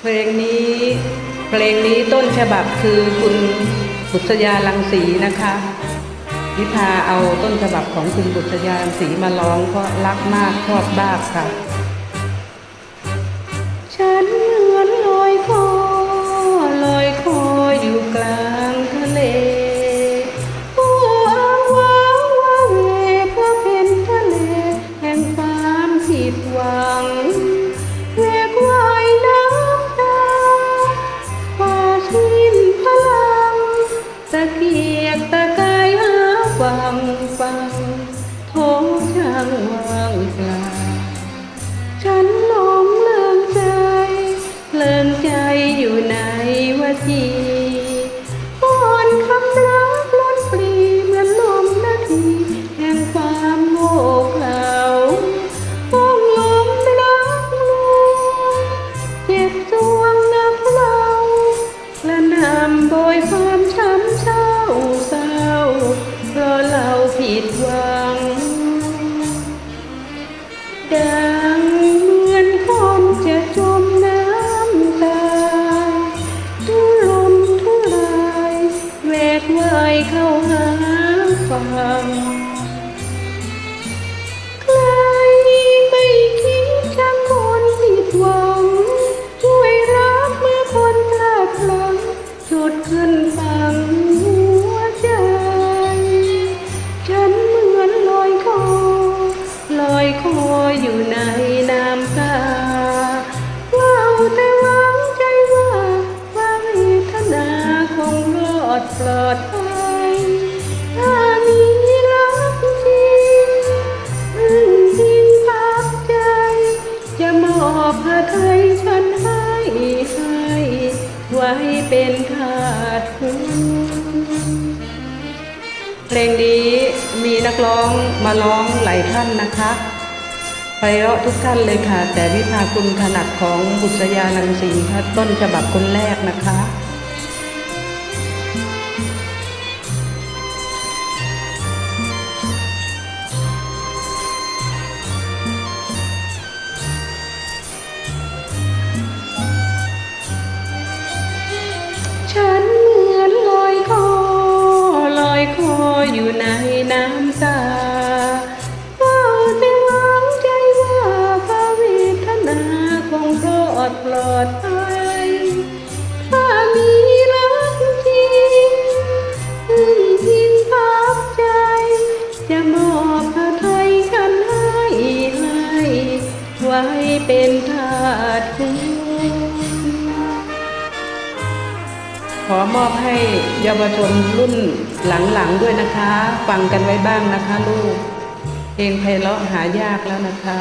เพลงนี้เพลงนี้ต้นฉบับคือคุณบุษยาลังสีนะคะวิพาเอาต้นฉบับของคุณบุษยาลังสีมาร้องเพราะรักมากชอบมากค่ะฉัน ฟังท้องช่างว่างเปล่าฉันหลงเลิงใจเลิงใจอยู่ในวจีอ่อนคำรักล้นปรีเหมือนลมนาทีแห่งความโง่เขลาห้องลมรักลวงเจ็บจวงนับเราและนำโบยความช้ำเศร้า เข้าหาฝั่งใครไม่คิดจังคนผิดหวัง ช่วยรับเมื่อคนพลาดพลั้งจุดขึ้นฟังหัวใจ ฉันเหมือนลอยคอ ลอยคออยู่ในน้ำตาว่าวแต่หวังใจว่าว่าเวทนาคงรอดปลอดภัย เป็นทาสคุณเพลงนี้มีนักร้องมาร้องหลายท่านนะคะไปเราะทุกท่านเลยค่ะ แต่วิภาคุณถนัดของบุษยาลังสีค่ะต้นฉบับคนแรกนะคะ ฉันเหมือนลอยคอลอยคออยู่ในน้ำตาเฝ้าแต่หวังใจว่าพระเวทนาคงรอดปลอดภัยถ้ามีรักจริงพึ่งพิงพักใจ จะมอบพระไทยฉันให้ให้ไว้เป็นทาสคุณ ขอมอบให้เยาวชนรุ่นหลังๆด้วยนะคะ ฟังกันไว้บ้างนะคะลูกเพลงไพเราะหายากแล้วนะคะ